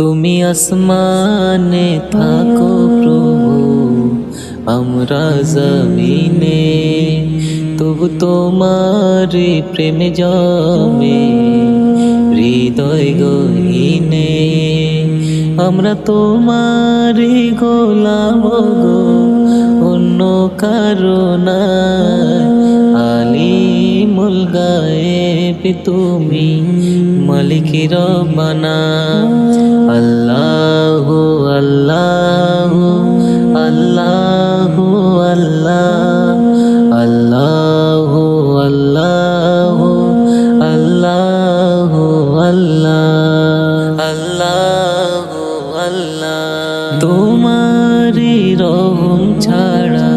তুমি আসমানে থাকো প্রভু, আমরা জমিনে। তবু তোমার প্রেমে জমে, হৃদয় গহীনে। আমরা তোমার গোলাম গো, অন্য কারণা আলিমুল গায়েব তুমি, মালিক রব্বানা আল্লাহ আল্লাহ। আল্লাহ আল্লাহ। তোমারি রহম ছাড়া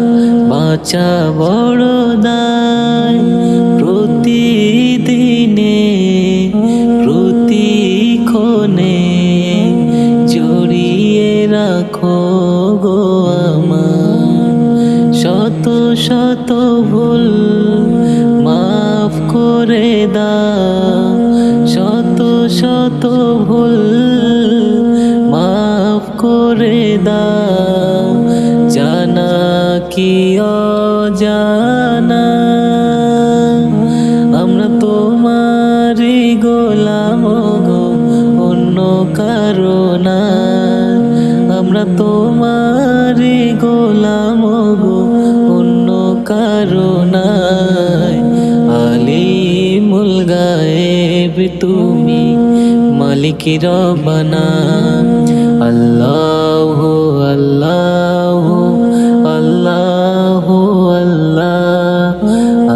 বাঁচা বড় দায়। প্রতিদিনে প্রতিক্ষণে জড়িয়ে রাখো গো আমার। শত শত ভুল মাফ করে দাও। শত ভুল মাফ করে দাও। জানা কি অজানা? আমরা তোমারই গোলাম গো, অন্য কারণা আমরা তোমারই গোলাম গায়েব তুমি মালিক রব্বানা আল্লাহ আল্লাহ আল্লাহ।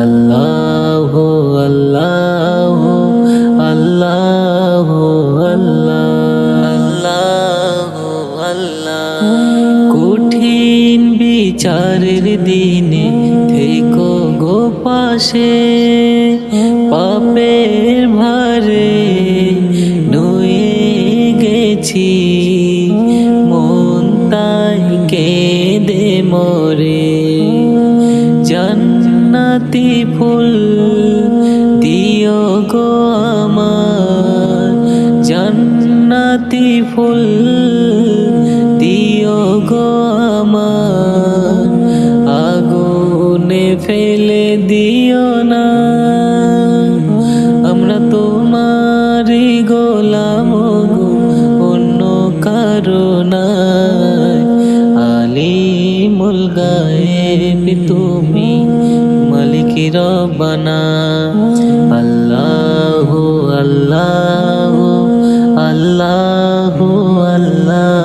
আল্লাহ আল্লাহ আল্লাহ আল্লাহ। আল্লাহ আল্লাহ। কঠিন বিচারের দিনে থেকো। গো পাশে, পাপের ভারে নুয়ে গেছি, মন তাই কেঁদে মরে। জান্নাতি ফুল দিও গো আমার, জান্নাতি ফুল দিও গো আমার। ফেলে দিও না। আমরা তোমারই গোলাম অন্য আলি আলী মুলগায়েব তুমি মালিকির বানা আল্লাহ আল্লাহ আল্লাহ আল্লাহ।